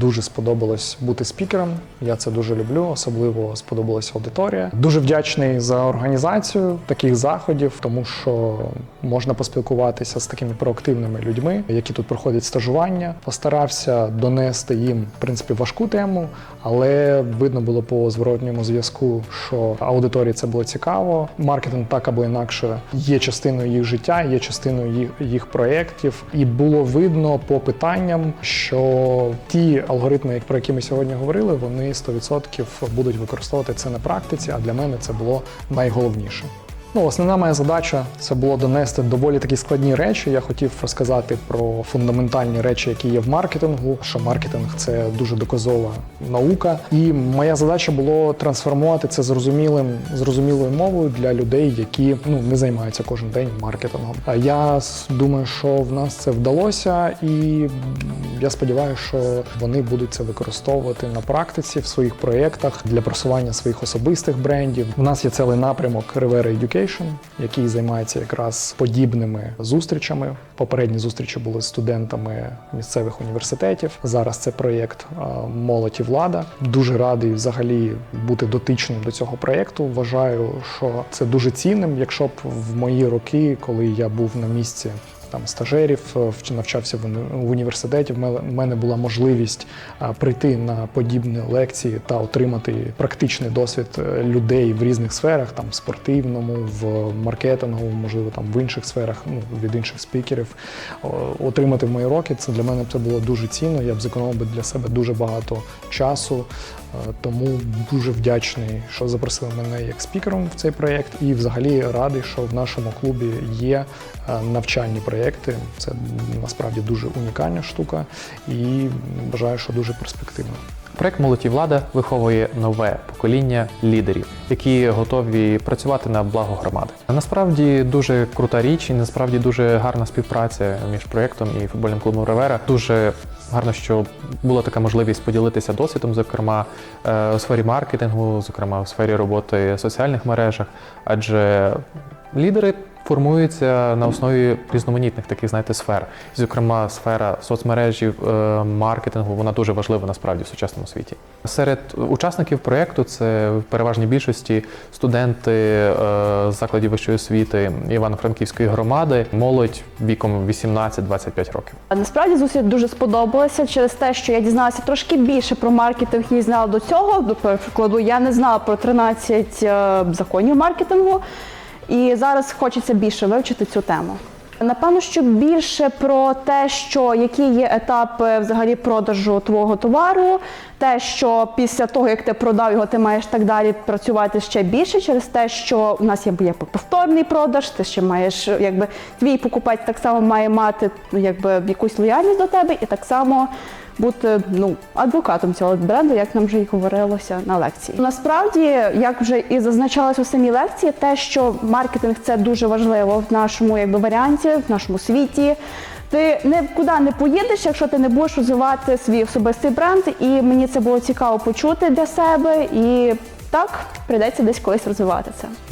дуже сподобалось бути спікером. Я це дуже люблю. Особливо сподобалася аудиторія. Дуже вдячний за організацію таких заходів, тому що можна поспілкуватися з такими проактивними людьми, які тут проходять стажування. Постарався донести їм в принципі важку тему, але видно було по зворотньому зв'язку, що аудиторії це було цікаво. Маркетинг так або інакше є частиною їх життя, є частиною їх, їх проєктів, і було видно по питанням, що ті алгоритми, про які ми сьогодні говорили, вони 100% будуть використовувати це на практиці. А для мене це було найголовніше. Ну, основна моя задача це було донести доволі такі складні речі. Я хотів розказати про фундаментальні речі, які є в маркетингу. Що маркетинг це дуже доказова наука. І моя задача було трансформувати це зрозумілим зрозумілою мовою для людей, які ну не займаються кожен день маркетингом. А я думаю, що в нас це вдалося, і я сподіваюся, що вони будуть це використовувати на практиці в своїх проєктах для просування своїх особистих брендів. У нас є цілий напрямок Rivera Education, який займається якраз подібними зустрічами. Попередні зустрічі були з студентами місцевих університетів. Зараз це проєкт Молоді влада. Дуже радий взагалі бути дотичним до цього проєкту. Вважаю, що це дуже цінним, якщо б в мої роки, коли я був на місці там стажерів, е, навчався в університеті. В мене- була можливість прийти на подібні лекції та отримати практичний досвід е, людей в різних сферах, там в спортивному, в маркетингу, можливо, там в інших сферах, ну від інших спікерів. Отримати в мої роки це для мене це було дуже цінно. Я б зекономив для себе дуже багато часу. Е, Тому дуже вдячний, що запросили мене як спікером в цей проєкт, і взагалі радий, що в нашому клубі є е, навчальні проєкти. Це насправді дуже унікальна штука, і бажаю, що дуже перспективно. Проект Молодь і влада виховує нове покоління лідерів, які готові працювати на благо громади. Насправді дуже крута річ, і насправді дуже гарна співпраця між проектом і футбольним клубом Ревера. Дуже гарно, що була така можливість поділитися досвідом, зокрема е, у сфері маркетингу, зокрема у сфері роботи в соціальних мережах, адже лідери. Формуються на основі різноманітних таких, знаєте, сфер. Зокрема, сфера соцмережі, е, маркетингу, вона дуже важлива насправді в сучасному світі. Серед учасників проєкту це в переважній більшості студенти е, закладів вищої освіти Івано-Франківської громади, молодь віком 18-25 років. Насправді зустріч дуже сподобалася через те, що я дізналася трошки більше про маркетинг, ніж знала до цього. До прикладу, я не знала про 13 е, законів маркетингу, і зараз хочеться більше вивчити цю тему. Напевно, що більше про те, що які є етапи взагалі продажу твого товару, те, що після того, як ти продав його, ти маєш так далі працювати ще більше через те, що у нас є, повторний продаж, ти ще маєш, якби твій покупець так само має мати якби якусь лояльність до тебе, і так само бути ну адвокатом цього бренду, як нам вже і говорилося на лекції. Насправді, як вже і зазначалось у самій лекції, те, що маркетинг це дуже важливо в нашому якби варіанті, в нашому світі. Ти нікуди не поїдеш, якщо ти не будеш розвивати свій особистий бренд, і мені це було цікаво почути для себе. І так прийдеться десь колись розвивати це.